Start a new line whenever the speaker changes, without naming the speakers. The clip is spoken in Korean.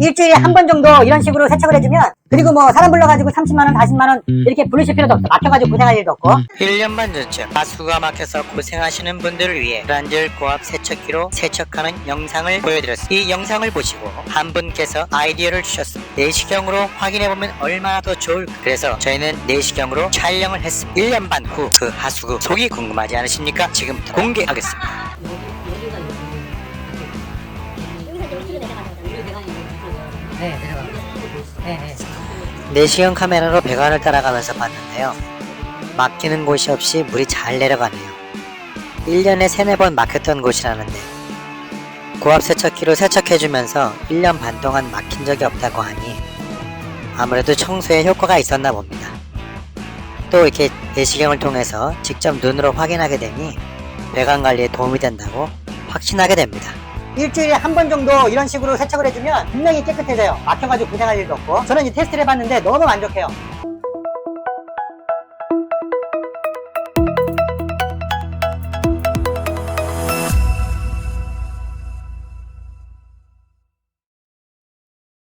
일주일에 한 번 정도 이런 식으로 세척을 해주면 그리고 뭐 사람 불러가지고 30만원 40만원 이렇게 부르실 필요도 없어 막혀가지고 고생할 일도 없고
1년 반 전쯤 가수가 막혀서 고생하시는 분들을 위해 브란젤 고압 세척기로 세척하는 영상을 보여드렸습니다. 이 영상을 보시고 한 분께서 아이디어를 주셨습니다. 내시경으로 확인해보면 얼마나 더 좋을까. 그래서 저희는 내시경으로 촬영을 했습니다. 1년 반 후 그 하수구 속이 궁금하지 않으십니까? 지금부터 공개하겠습니다.
네 네, 네.
내시경 카메라로 배관을 따라가면서 봤는데요. 막히는 곳이 없이 물이 잘 내려가네요. 1년에 3, 4번 막혔던 곳이라는데 고압 세척기로 세척해주면서 1년 반 동안 막힌 적이 없다고 하니 아무래도 청소에 효과가 있었나 봅니다. 또 이렇게 내시경을 통해서 직접 눈으로 확인하게 되니 배관 관리에 도움이 된다고 확신하게 됩니다.
일주일에 한 번 정도 이런 식으로 세척을 해주면 분명히 깨끗해져요. 막혀가지고 고생할 일도 없고. 저는 이 테스트를 해봤는데 너무 만족해요